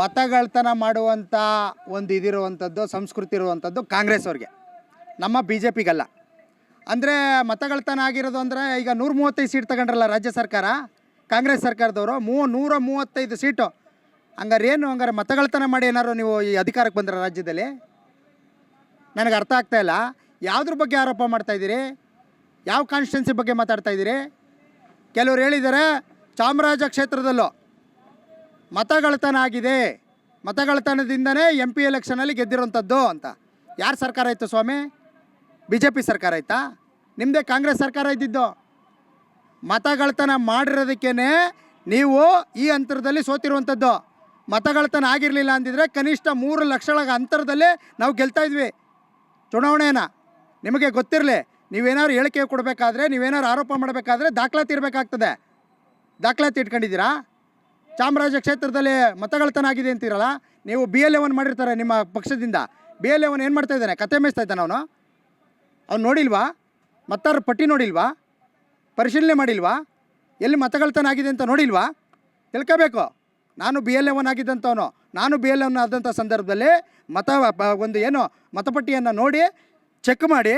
ಮತಗಳ್ತನ ಮಾಡುವಂಥ ಒಂದು ಇದಿರುವಂಥದ್ದು ಸಂಸ್ಕೃತಿ ಇರುವಂಥದ್ದು ಕಾಂಗ್ರೆಸ್ ಅವ್ರಿಗೆ. ನಮ್ಮ ಬಿ ಜೆ ಪಿಗಲ್ಲ ಅಂದರೆ ಮತಗಳತನ ಆಗಿರೋದು ಅಂದರೆ ಈಗ ನೂರ ಮೂವತ್ತೈದು ಸೀಟ್ ತಗೊಂಡ್ರಲ್ಲ ರಾಜ್ಯ ಸರ್ಕಾರ, ಕಾಂಗ್ರೆಸ್ ಸರ್ಕಾರದವರು ಮೂ ನೂರ ಮೂವತ್ತೈದು ಸೀಟು. ಹಂಗಾರೆ ಏನು ಹಂಗಾರೆ ಮತಗಳ್ತನ ಮಾಡಿ ಏನಾರು ನೀವು ಈ ಅಧಿಕಾರಕ್ಕೆ ಬಂದ್ರ ರಾಜ್ಯದಲ್ಲಿ? ನನಗೆ ಅರ್ಥ ಆಗ್ತಾ ಇಲ್ಲ. ಯಾವುದ್ರ ಬಗ್ಗೆ ಆರೋಪ ಮಾಡ್ತಾ ಇದ್ದೀರಿ? ಯಾವ ಕಾನ್ಸ್ಟಿಟ್ಯೂನ್ಸಿ ಬಗ್ಗೆ ಮಾತಾಡ್ತಾ ಇದ್ದೀರಿ? ಕೆಲವ್ರು ಹೇಳಿದ್ದಾರೆ ಚಾಮರಾಜ ಕ್ಷೇತ್ರದಲ್ಲೂ. ಮತಗಳ್ತನ ಆಗಿದೆ ಮತಗಳತನದಿಂದನೇ ಎಂ ಪಿ ಎಲೆಕ್ಷನಲ್ಲಿ ಗೆದ್ದಿರೋಂಥದ್ದು ಅಂತ. ಯಾರು ಸರ್ಕಾರ ಇತ್ತು ಸ್ವಾಮಿ? ಬಿ ಜೆ ಪಿ ಸರ್ಕಾರ ಆಯಿತಾ ನಿಮ್ಮದೇ ಕಾಂಗ್ರೆಸ್ ಸರ್ಕಾರ ಇದ್ದಿದ್ದು. ಮತಗಳ್ತನ ಮಾಡಿರೋದಕ್ಕೇ ನೀವು ಈ ಅಂತರದಲ್ಲಿ ಸೋತಿರುವಂಥದ್ದು. ಮತಗಳತನ ಆಗಿರಲಿಲ್ಲ ಅಂದಿದ್ರೆ ಕನಿಷ್ಠ ಮೂರು ಲಕ್ಷಗಳ ಅಂತರದಲ್ಲೇ ನಾವು ಗೆಲ್ತಾ ಇದ್ವಿ. ಚುನಾವಣೆನ ನಿಮಗೆ ಗೊತ್ತಿರಲಿ, ನೀವೇನಾದ್ರು ಹೇಳಿಕೆ ಕೊಡಬೇಕಾದ್ರೆ, ನೀವೇನಾದ್ರು ಆರೋಪ ಮಾಡಬೇಕಾದ್ರೆ ದಾಖಲಾತಿ ಇರಬೇಕಾಗ್ತದೆ. ದಾಖಲಾತಿ ಇಟ್ಕೊಂಡಿದ್ದೀರಾ? ಚಾಮರಾಜ ಕ್ಷೇತ್ರದಲ್ಲಿ ಮತಗಳತನ ಆಗಿದೆ ಅಂತೀರಲ್ಲ, ನೀವು ಬಿ ಎಲ್ ಎವನ್ ಮಾಡಿರ್ತಾರೆ ನಿಮ್ಮ ಪಕ್ಷದಿಂದ. ಬಿ ಎಲ್ ಎವನ್ ಏನು ಮಾಡ್ತಾ ಇದ್ದಾನೆ? ಕತೆ ಮೇಯಿಸ್ತಾ ಇದ್ದಾನೆ ಅವನು? ಅವ್ನು ನೋಡಿಲ್ವಾ? ಮತ್ತಾರ ಪಟ್ಟಿ ನೋಡಿಲ್ವಾ? ಪರಿಶೀಲನೆ ಮಾಡಿಲ್ವಾ? ಎಲ್ಲಿ ಮತಗಳತನ ಆಗಿದೆ ಅಂತ ನೋಡಿಲ್ವಾ? ತಿಳ್ಕೋಬೇಕು. ನಾನು ಬಿ ಎಲ್ ಎವನ್ ಆಗಿದ್ದಂಥವನು ನಾನು ಬಿ ಎಲ್ ಎವನ್ ಆದಂಥ ಸಂದರ್ಭದಲ್ಲಿ ಮತ ಒಂದು ಏನು ಮತಪಟ್ಟಿಯನ್ನು ನೋಡಿ ಚೆಕ್ ಮಾಡಿ